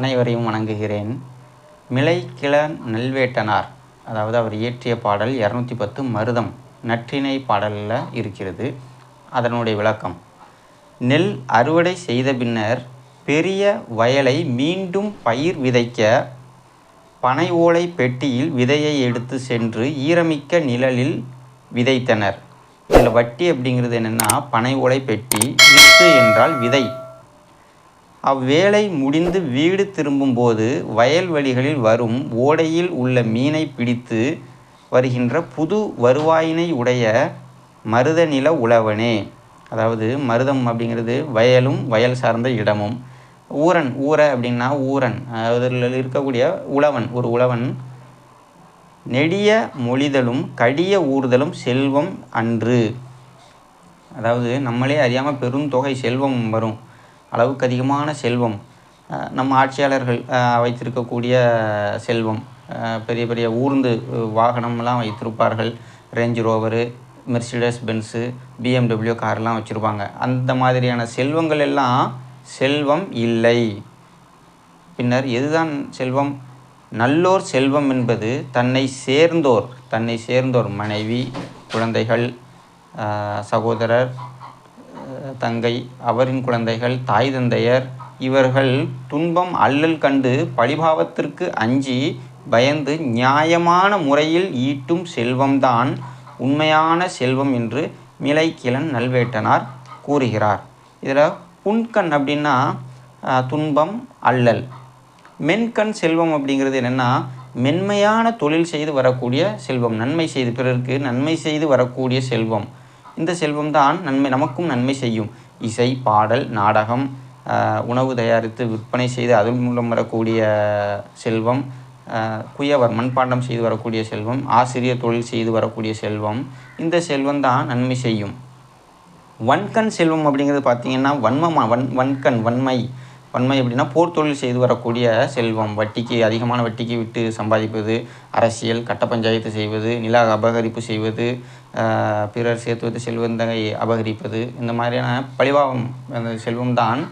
அனைவரையும் வணங்குகிறேன். மிளைக்கிள நல்வேட்டனார் அதாவது அவர் இயற்றிய பாடல் இரநூத்தி பத்து மருதம் நற்றினை பாடலில் இருக்கிறது. அதனுடைய விளக்கம் நெல் அறுவடை செய்த பின்னர் பெரிய வயலை மீண்டும் பயிர் விதைக்க பனை ஓலை பெட்டியில் விதையை எடுத்து சென்று ஈரமிக்க நிழலில் விதைத்தனர். இதில் வட்டி அப்படிங்கிறது என்னென்னா பனை ஓலை பெட்டி வித்து என்றால் விதை. அவ்வேளை முடிந்து வீடு திரும்பும்போது வயல்வெளிகளில் வரும் ஓடையில் உள்ள மீனை பிடித்து வருகின்ற புது வருவாயினை உடைய மருத நில உழவனே. அதாவது மருதம் அப்படிங்கிறது வயலும் வயல் சார்ந்த இடமும். ஊரன் ஊர அப்படின்னா ஊரன். அதில் இருக்கக்கூடிய உழவன் ஒரு உழவன். நெடிய மொழிதலும் கடிய ஊறுதலும் செல்வம் அன்று. அதாவது நம்மளே அறியாமல் பெரும் தொகை செல்வம் வரும். அளவுக்கு அதிகமான செல்வம். நம்ம ஆட்சியாளர்கள் வைத்திருக்கக்கூடிய செல்வம். பெரிய பெரிய ஊர்ந்து வாகனம்லாம் வைத்திருப்பார்கள். Range rover Mercedes Benz BMW கார்லாம் வச்சுருப்பாங்க. அந்த மாதிரியான செல்வங்கள் எல்லாம் செல்வம் இல்லை. பின்னர் எதுதான் செல்வம்? நல்லோர் செல்வம் என்பது தன்னை சேர்ந்தோர் தன்னை சேர்ந்தோர் மனைவி குழந்தைகள் சகோதரர் தங்கை அவரின் குழந்தைகள் தாய் தந்தையர் இவர்கள் துன்பம் அல்லல் கண்டு பழிபாவத்திற்கு அஞ்சி பயந்து நியாயமான முறையில் ஈட்டும் செல்வம்தான் உண்மையான செல்வம் என்று மிளைக்கிழன் நல்வேட்டனார் கூறுகிறார். இதில் புன்கண் அப்படின்னா துன்பம் அல்லல். மென்கண் செல்வம் அப்படிங்கிறது என்னென்னா மென்மையான தொழில் செய்து வரக்கூடிய செல்வம். நன்மை செய்து பிறருக்கு நன்மை செய்து வரக்கூடிய செல்வம். இந்த செல்வம் தான் நன்மை நமக்கும் நன்மை செய்யும். இசை பாடல் நாடகம் உணவு தயாரித்து விற்பனை செய்து அதன் மூலம் வரக்கூடிய செல்வம் குயவர் மண்பாண்டம் செய்து வரக்கூடிய செல்வம் ஆசிரியர் தொழில் செய்து வரக்கூடிய செல்வம் இந்த செல்வம் தான் நன்மை செய்யும். வன்கண் செல்வம் அப்படிங்கிறது பார்த்தீங்கன்னா வன்மமா வன் வன்கண் வன்மை. வன்மை அப்படின்னா போர் தொழில் செய்து வரக்கூடிய செல்வம் வட்டிக்கு அதிகமான வட்டிக்கு விட்டு சம்பாதிப்பது அரசியல் கட்ட பஞ்சாயத்து செய்வது நில அபகரிப்பு செய்வது பிறர் சேர்த்து வைத்து செல்வந்தகை அபகரிப்பது இந்த மாதிரியான பழிவாகம் அந்த செல்வம் தான்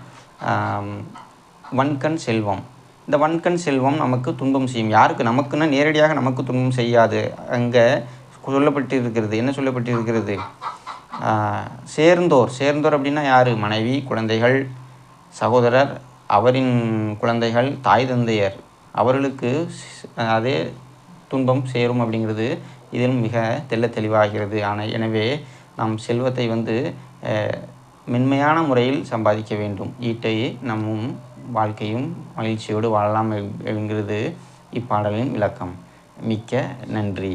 வன்கண் செல்வம். இந்த வன்கண் செல்வம் நமக்கு துன்பம் செய்யும். யாருக்கு? நமக்குன்னா நேரடியாக நமக்கு துன்பம் செய்யாது. அங்கே சொல்லப்பட்டு இருக்கிறது. என்ன சொல்லப்பட்டு இருக்கிறது? சேர்ந்தோர். சேர்ந்தோர் அப்படின்னா யார்? மனைவி குழந்தைகள் சகோதரர் அவரின் குழந்தைகள் தாய் தந்தையர் அவர்களுக்கு அதே துன்பம் சேரும் அப்படிங்கிறது இதில் மிக தெல்ல தெளிவாகிறது. ஆனால் எனவே நாம் செல்வத்தை வந்து மென்மையான முறையில் சம்பாதிக்க வேண்டும். ஈட்டை நம்மும் வாழ்க்கையும் மகிழ்ச்சியோடு வாழலாம் என்கிறது இப்பாடலின் விளக்கம். மிக்க நன்றி.